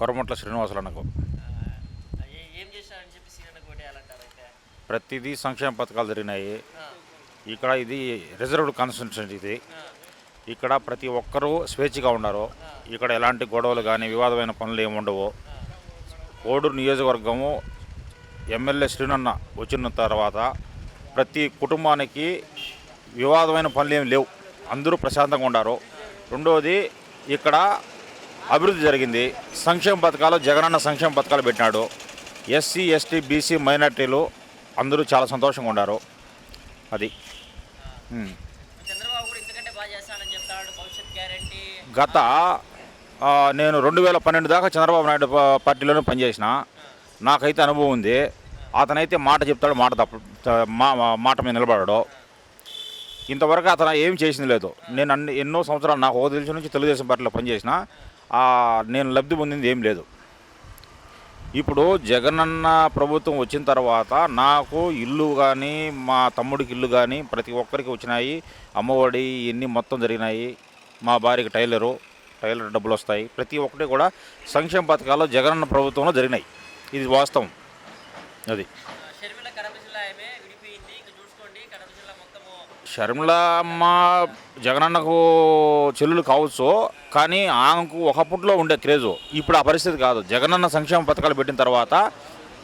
కొరమట్ల శ్రీనివాసులు అన్నకు ప్రతిదీ సంక్షేమ పథకాలు జరిగినాయి. ఇక్కడ ఇది రిజర్వ్డ్ కాన్స్టిట్యూషన్ ఇది. ఇక్కడ ప్రతి ఒక్కరూ స్వేచ్ఛగా ఉన్నారు ఇక్కడ ఎలాంటి గొడవలు కానీ వివాదమైన పనులు ఏమి ఉండవు. కోడూరు నియోజకవర్గము ఎమ్మెల్యే శ్రీనన్న వచ్చిన తర్వాత ప్రతి కుటుంబానికి వివాదమైన పనులు ఏమి లేవు. అందరూ ప్రశాంతంగా ఉన్నారు రెండవది ఇక్కడ అభివృద్ధి జరిగింది. సంక్షేమ పథకాలు జగనన్న సంక్షేమ పథకాలు పెట్టినాడు. ఎస్సీ ఎస్టీ బీసీ మైనార్టీలు అందరూ చాలా సంతోషంగా ఉన్నారు. అది. గత నేను రెండు వేల పన్నెండు దాకా చంద్రబాబు నాయుడు పార్టీలోనే పనిచేసిన. నాకైతే అనుభవం ఉంది. అతనైతే మాట చెప్తాడు మాట తప్ప మాట మీద నిలబడాడు. ఇంతవరకు అతను ఏం చేసింది లేదు. నేను అన్ని ఎన్నో సంవత్సరాలు నాకు ఒక తెలిసి నుంచి తెలుగుదేశం పార్టీలో పనిచేసిన. నేను లబ్ధి పొందింది ఏం లేదు. ఇప్పుడు జగనన్న ప్రభుత్వం వచ్చిన తర్వాత నాకు ఇల్లు కానీ మా తమ్ముడికి ఇల్లు కానీ ప్రతి ఒక్కరికి వచ్చినాయి. అమ్మఒడి ఇవన్నీ మొత్తం జరిగినాయి. మా భార్యకి టైలరు టైలర్ డబ్బులు వస్తాయి. ప్రతి ఒక్కటి కూడా సంక్షేమ పథకాలు జగనన్న ప్రభుత్వంలో జరిగినాయి. ఇది వాస్తవం. అది. షర్మిల అమ్మ జగనన్నకు చెల్లులు కావచ్చు. కానీ ఆమెకు ఒకప్పట్లో ఉండే క్రేజు. ఇప్పుడు ఆ పరిస్థితి కాదు. జగనన్న సంక్షేమ పథకాలు పెట్టిన తర్వాత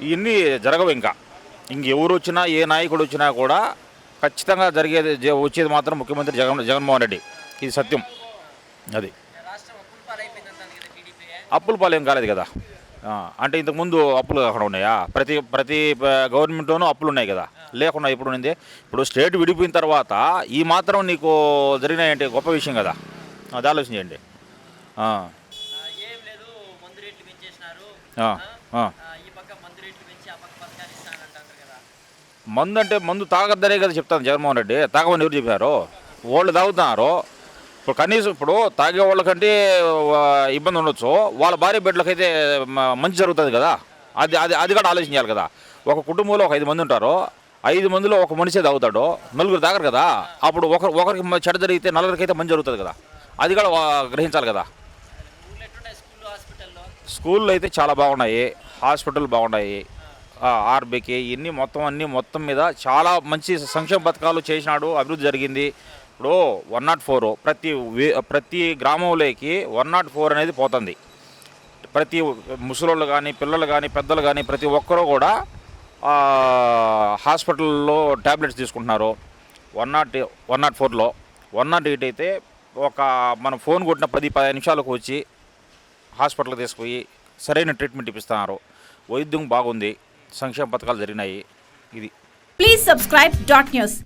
ఇవన్నీ జరగవు ఇంకా. ఇంకెవరు వచ్చినా ఏ నాయకుడు వచ్చినా కూడా ఖచ్చితంగా జరిగేది జ- వచ్చేది మాత్రం ముఖ్యమంత్రి జగన్ జగన్మోహన్ రెడ్డి. ఇది సత్యం. అది. అప్పుల పాలైపోయిందంటాను కాలేదు కదా. అంటే ఇంతకుముందు అప్పులు అక్కడ ఉన్నాయా? ప్రతి ప్రతి గవర్నమెంట్లోనూ అప్పులు ఉన్నాయి కదా. లేకుండా ఇప్పుడు ఉంది ఇప్పుడు స్టేట్ విడిపోయిన తర్వాత ఈ మాత్రం నీకు జరిగినాయంటే గొప్ప విషయం కదా. అది ఆలోచించండి ఏం లేదు మందు రేట్లు పెంచేసినారు. ఆ, ఆ. ఆ, ఈ పక్క మందు రేట్లు పెంచి ఆ పక్క పథకాలు ఇస్తానంటారు కదా. మందు అంటే మందు తాగద్దనే కదా చెప్తాను జగన్మోహన్ రెడ్డి. తాగమని ఎవరు చెప్పారు? వాళ్ళు తాగుతున్నారు. ఇప్పుడు కనీసం ఇప్పుడు తాగే వాళ్ళకంటే ఇబ్బంది ఉండొచ్చు. వాళ్ళ భార్య బిడ్డలకైతే మంచి జరుగుతుంది కదా. అది అది అది కూడా ఆలోచించాలి కదా. ఒక కుటుంబంలో ఒక ఐదు మంది ఉంటారు. ఐదు మందిలో ఒక మనిషే తాగుతాడు. నలుగురు తాగరు కదా. అప్పుడు ఒకరు ఒకరికి చెడ్డ జరిగితే నలుగురికి అయితే మంచి జరుగుతుంది కదా. అది కూడా గ్రహించాలి కదా. స్కూళ్ళు అయితే చాలా బాగున్నాయి. హాస్పిటల్ బాగున్నాయి. ఆర్బీకే ఇన్ని మొత్తం అన్ని మొత్తం మీద చాలా మంచి సంక్షేమ పథకాలు చేసినాడు అభివృద్ధి జరిగింది. ఇప్పుడు వన్ నాట్ ఫోర్ ప్రతి ప్రతి గ్రామంలోకి వన్ నాట్ ఫోర్ అనేది పోతుంది. ప్రతి ముసలోళ్ళు కానీ పిల్లలు కానీ పెద్దలు కానీ ప్రతి ఒక్కరూ కూడా హాస్పిటల్లో ట్యాబ్లెట్స్ తీసుకుంటున్నారు. వన్ నాట్ వన్ నాట్ ఫోర్లో. వన్ నాట్ ఎయిట్ అయితే ఒక మనం ఫోన్ కొట్టిన పది పదిహేను నిమిషాలకు వచ్చి హాస్పిటల్కి తీసుకుపోయి సరైన ట్రీట్మెంట్ ఇప్పిస్తున్నారు. వైద్యం బాగుంది. సంక్షేమ పథకాలు జరిగినాయి. ఇది. Please subscribe dot news